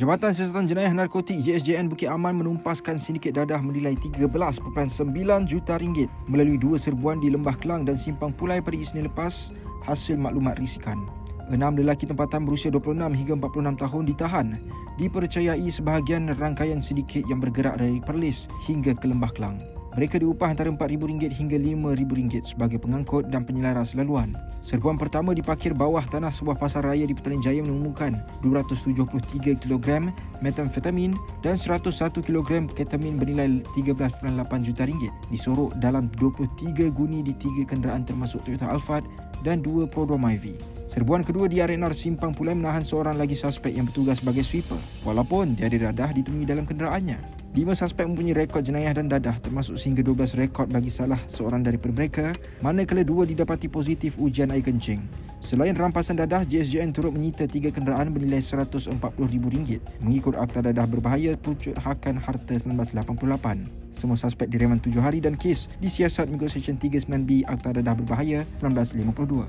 Jabatan Siasatan Jenayah Narkotik JSJN Bukit Aman menumpaskan sindiket dadah menilai 13.9 juta ringgit melalui dua serbuan di Lembah Kelang dan Simpang Pulai pada Isnin lepas hasil maklumat risikan. Enam lelaki tempatan berusia 26 hingga 46 tahun ditahan dipercayai sebahagian rangkaian sindiket yang bergerak dari Perlis hingga ke Lembah Kelang. Mereka diupah antara RM4,000 hingga RM5,000 sebagai pengangkut dan penyelaras laluan. Serbuan pertama dipakir bawah tanah sebuah pasar raya di Petaling Jaya menemukan 273 kg metamfetamin dan 101 kg ketamin bernilai 13.8 juta ringgit disorok dalam 23 guni di tiga kenderaan termasuk Toyota Alphard dan dua Prodom IV. Serbuan kedua di RNR Simpang Pulai menahan seorang lagi suspek yang bertugas sebagai sweeper walaupun tiada dadah ditemui dalam kenderaannya. Lima suspek mempunyai rekod jenayah dan dadah termasuk sehingga 12 rekod bagi salah seorang daripada mereka manakala dua didapati positif ujian air kencing. Selain rampasan dadah, JSJN turut menyita tiga kenderaan bernilai RM140,000 mengikut Akta Dadah Berbahaya Pucut Hakan Harta 1988. Semua suspek direman tujuh hari dan kes disiasat mengikut Seksyen 39B Akta Dadah Berbahaya 1952.